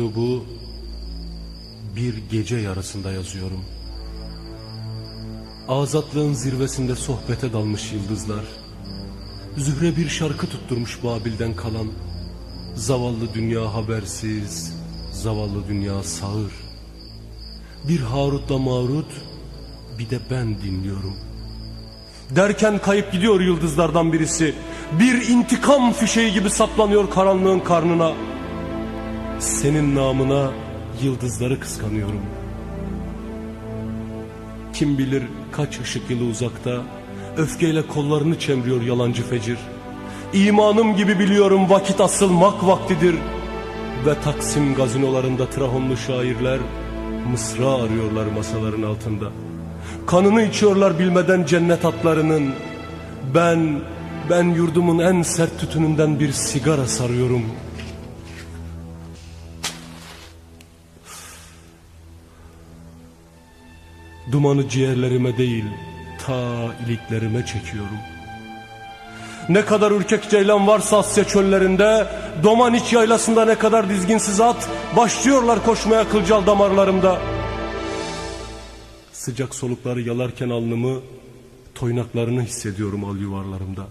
mektubu bir gece yarısında yazıyorum. Azatlığın zirvesinde sohbete dalmış yıldızlar. Zühre bir şarkı tutturmuş Babil'den kalan. Zavallı dünya habersiz, zavallı dünya sağır. Bir Harut'la Marut, bir de ben dinliyorum. Derken kayıp gidiyor yıldızlardan birisi. Bir intikam fişeği gibi saplanıyor karanlığın karnına. Senin namına yıldızları kıskanıyorum. Kim bilir kaç ışık yılı uzakta, öfkeyle kollarını çemriyor yalancı fecir. İmanım gibi biliyorum vakit asılmak vaktidir. Ve Taksim gazinolarında trahonlu şairler mısra arıyorlar masaların altında. Kanını içiyorlar bilmeden cennet atlarının. Ben, ben yurdumun en sert tütününden bir sigara sarıyorum. Dumanı ciğerlerime değil, ta iliklerime çekiyorum. Ne kadar ürkek ceylan varsa Asya çöllerinde, Domaniç yaylasında ne kadar dizginsiz at, başlıyorlar koşmaya kılcal damarlarımda. Sıcak solukları yalarken alnımı, toynaklarını hissediyorum al yuvarlarımda.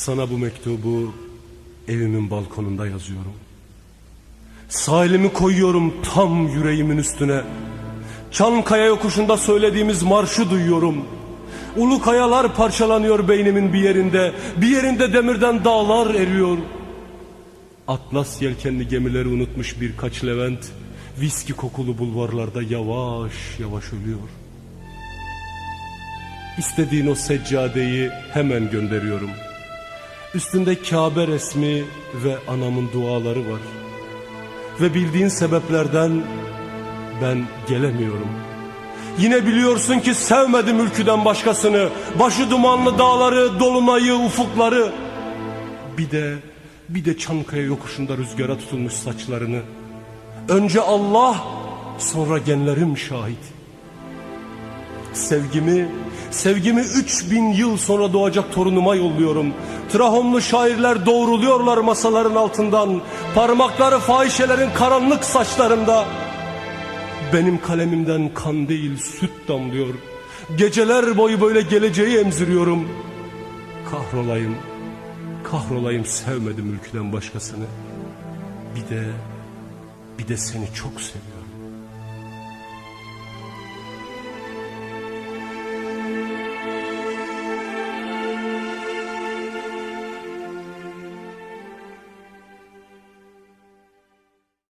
Sana bu mektubu evimin balkonunda yazıyorum. Sağ elimi koyuyorum tam yüreğimin üstüne. Çankaya yokuşunda söylediğimiz marşı duyuyorum. Ulu kayalar parçalanıyor beynimin bir yerinde. Bir yerinde demirden dağlar eriyor. Atlas yelkenli gemileri unutmuş birkaç Levent. Viski kokulu bulvarlarda yavaş yavaş ölüyor. İstediğin o seccadeyi hemen gönderiyorum. Üstünde Kabe resmi ve anamın duaları var. Ve bildiğin sebeplerden ben gelemiyorum. Yine biliyorsun ki sevmedim ülküden başkasını. Başı dumanlı dağları, dolunayı, ufukları. Bir de bir de Çankaya yokuşunda rüzgara tutulmuş saçlarını. Önce Allah, sonra genlerim şahit. Sevgimi, sevgimi 3000 yıl sonra doğacak torunuma yolluyorum. Trahomlu şairler doğruluyorlar masaların altından. Parmakları fahişelerin karanlık saçlarında. Benim kalemimden kan değil süt damlıyor. Geceler boyu böyle geleceği emziriyorum. Kahrolayım, kahrolayım sevmedim ülkeden başkasını. Bir de, bir de seni çok seviyorum.